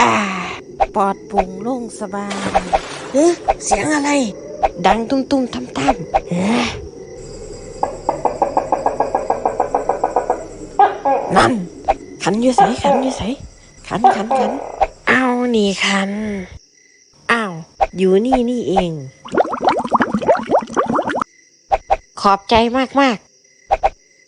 อ่าปอดปุงโล่งสบายเอ๊ะเสียงอะไร ดังตุ้มตุ้มทำทำเอ๊ะนั่น ขันอยู่ใสขันอยู่ใสขันขันขันเอานี่ขันอ้าวอยู่นี่นี่เอง ขอบใจมากมาก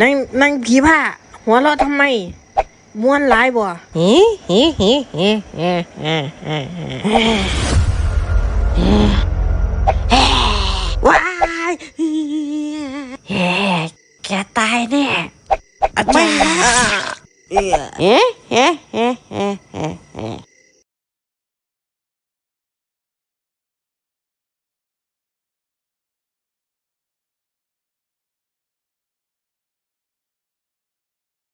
นั่งนั่งผีผ้าหัวเราะทำไมม้วนร้ายบ่เฮ้เฮ้เฮ้เฮ้เฮ้เฮ้เฮ้เฮ้ว้ายเฮ้แกตายแน่ไม่เอ๊ะเอ๊ะเอ๊ะเอ๊ะ